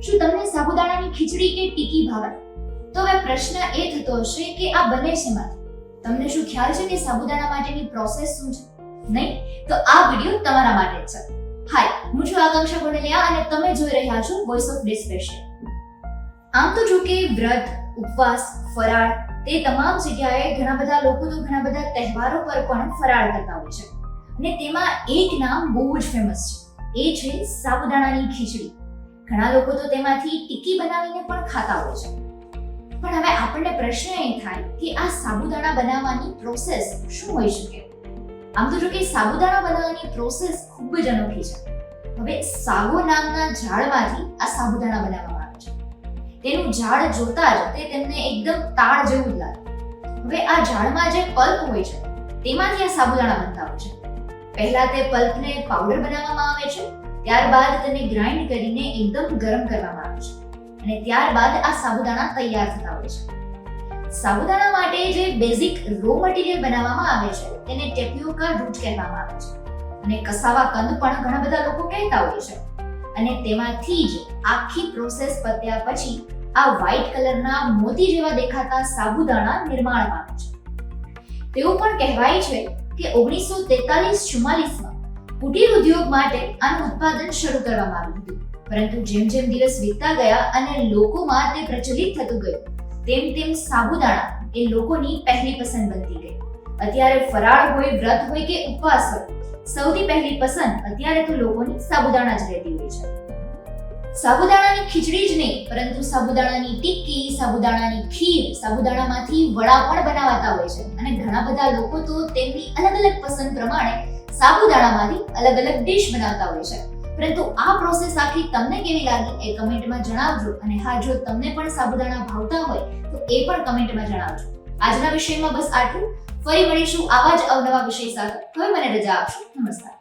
શું તમને સાબુદાણાની ખીચડી કે ટીકી ભાવે? તો હવે પ્રશ્ન એ થતો હશે કે આ બને છે માંથી તમને શું ખ્યાલ છે કે સાબુદાણા માટેની પ્રોસેસ શું છે? નહીં? તો આ વિડિયો તમારા માટે છે. હાય હું છું આકાંક્ષા ગોંડલિયા અને તમે જોઈ રહ્યા છો વોઇસ ઓફ ડિસ્પેશન આમ તો જો કે વ્રત, ઉપવાસ, ફરાળ, તે તમામ જગ્યાએ ઘણા બધા લોકો તો ઘણા બધા તહેવારો પર પણ ફરાળ કરતા હોય છે. અને તેમાં એક નામ બહુ જ ફેમસ છે. એ છે સાબુદાણાની ખીચડી. ઘણા લોકો તો તેમાંથી ટીકી બનાવીને પણ ખાતા હોય છે. પણ હવે આપણને પ્રશ્ન એ થાય કે આ સાબુદાણા બનાવવાની પ્રોસેસ શું હોઈ શકે? આમ તો જો કે સાબુદાણા બનાવવાની પ્રોસેસ ખૂબ જ અનોખી છે. હવે સાગો નામના ઝાડમાંથી આ સાબુદાણા બનાવવામાં આવે છે. તેનું ઝાડ જોતા જ તે તેમને એકદમ તાળ જેવું લાગે. હવે આ ઝાડમાં જે પલ્પ હોય છે, તેમાંથી આ સાબુદાણા બનતા હોય છે. પહેલા તે પલ્પને પાવડર બનાવવામાં આવે છે ત્યારબાદ તેને ગ્રાઇન્ડ કરીને એકદમ ગરમ કરવામાં આવે છે. અને ત્યારબાદ આ સાબુદાણા તૈયાર થતા હોય છે. સાબુદાણા માટે જે બેઝિક રો મટીરીયલ બનાવવામાં આવે છે, તેને ટેપિયોકા રૂટ કહેવામાં આવે છે. અને કસાવા કંદ પણ ઘણા બધા લોકો કહેતા હોય છે. અને તેમાંથી જ આખી પ્રોસેસ પત્યા પછી આ વ્હાઇટ કલરના મોતી જેવા દેખાતા સાબુદાણા નિર્માણ પામે છે. તેવું પણ કહેવાય છે કે ઓગણીસો તેતાલીસ ચુમ્માલીસમાં કુટીર ઉદ્યોગ માટે આનું ઉત્પાદન શરૂ કરવામાં આવ્યું હતું. પરંતુ જેમ જેમ દિવસ વીતતા ગયા અને લોકોમાં તે પ્રચલિત થતું ગયું, તેમ તેમ સાબુદાણા એ લોકોની પહેલી પસંદ બનતી ગઈ. અત્યારે ફરાળ હોય, વ્રત હોય કે ઉપવાસ હોય, સૌથી પહેલી પસંદ અત્યારે તો લોકોની સાબુદાણા જ રહેતી હોય છે. સાબુદાણાની ખીચડી જ નહીં, પરંતુ સાબુદાણાની ટિક્કી, સાબુદાણાની ખીર, સાબુદાણામાંથી વડા પણ બનાવાતા હોય છે. અને ઘણા બધા લોકો તો તેમની અલગ અલગ પસંદ પ્રમાણે સાબુદાણામાંથી અલગ અલગ ડીશ બનાવતા હોય છે. પરંતુ આ પ્રોસેસ આખી તમને કેવી લાગી એ કમેન્ટમાં જણાવજો અને હા, જો તમને પણ સાબુદાણા ભાવતા હોય, તો એ પણ કમેન્ટમાં જણાવજો. આજના વિષયમાં બસ આટલું. ફરી મળીશું આવા જ અવનવા વિષય સાથે. હવે મને રજા આપશો. નમસ્કાર.